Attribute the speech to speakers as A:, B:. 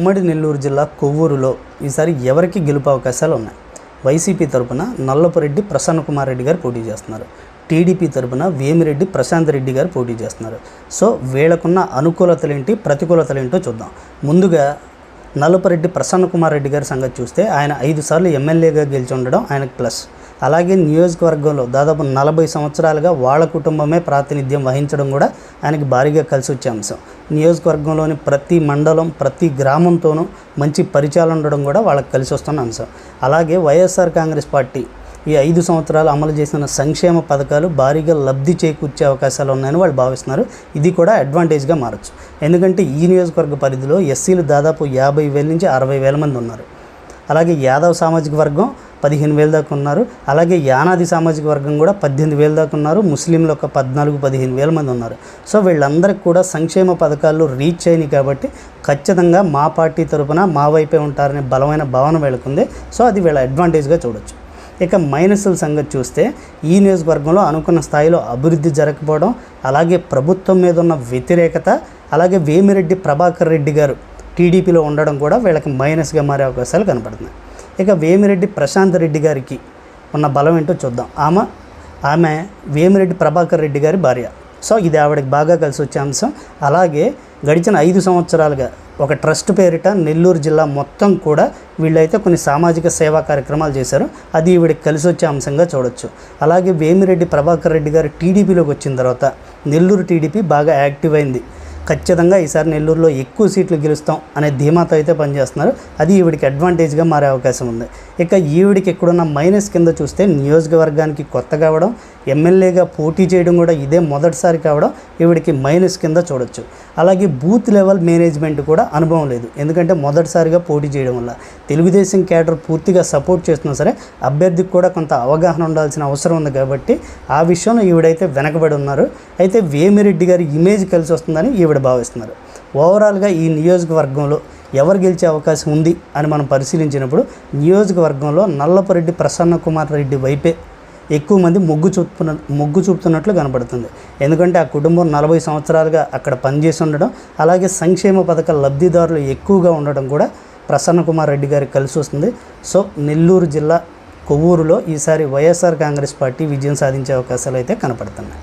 A: ఉమ్మడి నెల్లూరు జిల్లా కొవ్వూరులో ఈసారి ఎవరికి గెలుపు అవకాశాలు ఉన్నాయి? వైసీపీ తరపున నల్లపురెడ్డి ప్రసన్న కుమార్ రెడ్డి గారు పోటీ చేస్తున్నారు. టీడీపీ తరపున వేమిరెడ్డి ప్రశాంత్ రెడ్డి గారు పోటీ చేస్తున్నారు. సో వీళ్ళకున్న అనుకూలతలేంటి ప్రతికూలతలేంటో చూద్దాం. ముందుగా నల్లపురెడ్డి ప్రసన్న కుమార్ రెడ్డి గారి సంగతి చూస్తే ఆయన ఐదు సార్లు ఎమ్మెల్యేగా గెలిచి ఉండడం ఆయనకు ప్లస్. అలాగే నియోజకవర్గంలో దాదాపు నలభై సంవత్సరాలుగా వాళ్ళ కుటుంబమే ప్రాతినిధ్యం వహించడం కూడా ఆయనకి భారీగా కలిసి వచ్చే అంశం. నియోజకవర్గంలోని ప్రతి మండలం ప్రతి గ్రామంతోనూ మంచి పరిచయాలు ఉండడం కూడా వాళ్ళకి కలిసి వస్తున్న అంశం. అలాగే వైఎస్ఆర్ కాంగ్రెస్ పార్టీ ఈ ఐదు సంవత్సరాలు అమలు చేసిన సంక్షేమ పథకాలు భారీగా లబ్ధి చేకూర్చే అవకాశాలు ఉన్నాయని వాళ్ళు భావిస్తున్నారు. ఇది కూడా అడ్వాంటేజ్గా మారచ్చు. ఎందుకంటే ఈ నియోజకవర్గ పరిధిలో ఎస్సీలు దాదాపు యాభై వేల నుంచి అరవై వేల మంది ఉన్నారు. అలాగే యాదవ్ సామాజిక వర్గం పదిహేను వేల దాకా ఉన్నారు. అలాగే యానాది సామాజిక వర్గం కూడా పద్దెనిమిది వేల దాకా ఉన్నారు. ముస్లింలు ఒక పద్నాలుగు పదిహేను వేల మంది ఉన్నారు. సో వీళ్ళందరికీ కూడా సంక్షేమ పథకాలు రీచ్ అయినాయి కాబట్టి ఖచ్చితంగా మా పార్టీ తరఫున మా వైపే ఉంటారనే బలమైన భావన వీళ్ళకుంది సో అది వీళ్ళ అడ్వాంటేజ్గా చూడొచ్చు. ఇక మైనస్ల సంగతి చూస్తే ఈ నియోజకవర్గంలో అనుకున్న స్థాయిలో అభివృద్ధి జరగకపోవడం అలాగే ప్రభుత్వం మీద ఉన్న వ్యతిరేకత అలాగే వేమిరెడ్డి ప్రభాకర్ రెడ్డి గారు టీడీపీలో ఉండడం కూడా వీళ్ళకి మైనస్గా మారే అవకాశాలు కనపడుతున్నాయి. ఇక వేమిరెడ్డి ప్రశాంత్ రెడ్డి గారికి ఉన్న బలం ఏంటో చూద్దాం. ఆమె ఆమె వేమిరెడ్డి ప్రభాకర్ రెడ్డి గారి భార్య. సో ఇది ఆవిడకి బాగా కలిసి వచ్చే అంశం. అలాగే గడిచిన ఐదు సంవత్సరాలుగా ఒక ట్రస్ట్ పేరిట నెల్లూరు జిల్లా మొత్తం కూడా వీళ్ళైతే కొన్ని సామాజిక సేవా కార్యక్రమాలు చేశారు. అది ఈవిడికి కలిసి వచ్చే అంశంగా చూడొచ్చు. అలాగే వేమిరెడ్డి ప్రభాకర్ రెడ్డి గారు టీడీపీలోకి వచ్చిన తర్వాత నెల్లూరు టీడీపీ బాగా యాక్టివ్ అయింది. ఖచ్చితంగా ఈసారి నెల్లూరులో ఎక్కువ సీట్లు గెలుస్తాం అనే ధీమాతో అయితే పనిచేస్తున్నారు. అది ఈవిడికి అడ్వాంటేజ్గా మారే అవకాశం ఉంది. ఇక ఈవిడికి ఎక్కడున్న మైనస్ కింద చూస్తే నియోజకవర్గానికి కొత్త కావడం ఎమ్మెల్యేగా పోటీ చేయడం కూడా ఇదే మొదటిసారి కావడం ఈవిడికి మైనస్ కింద చూడొచ్చు. అలాగే బూత్ లెవెల్ మేనేజ్మెంట్ కూడా అనుభవం లేదు. ఎందుకంటే మొదటిసారిగా పోటీ చేయడం వల్ల తెలుగుదేశం క్యాడర్ పూర్తిగా సపోర్ట్ చేస్తున్నా సరే అభ్యర్థికి కూడా కొంత అవగాహన ఉండాల్సిన అవసరం ఉంది కాబట్టి ఆ విషయంలో ఈవిడైతే వెనకబడి ఉన్నారు. అయితే వేమిరెడ్డి గారి ఇమేజ్ కలిసి వస్తుందని ఈవిడ భావిస్తున్నారు. ఓవరాల్గా ఈ నియోజకవర్గంలో ఎవరు గెలిచే అవకాశం ఉంది అని మనం పరిశీలించినప్పుడు నియోజకవర్గంలో నల్లపురెడ్డి ప్రసన్న కుమార్ రెడ్డి వైపే ఎక్కువ మంది మొగ్గు చూపుతున్న మొగ్గు చూపుతున్నట్లు కనబడుతుంది. ఎందుకంటే ఆ కుటుంబం నలభై సంవత్సరాలుగా అక్కడ పనిచేసి ఉండడం అలాగే సంక్షేమ పథకాల లబ్ధిదారులు ఎక్కువగా ఉండడం కూడా ప్రసన్న కుమార్ రెడ్డి గారికి కలిసి వస్తుంది. సో నెల్లూరు జిల్లా కొవ్వూరులో ఈసారి వైఎస్ఆర్ కాంగ్రెస్ పార్టీ విజయం సాధించే అవకాశాలు అయితే కనపడుతున్నాయి.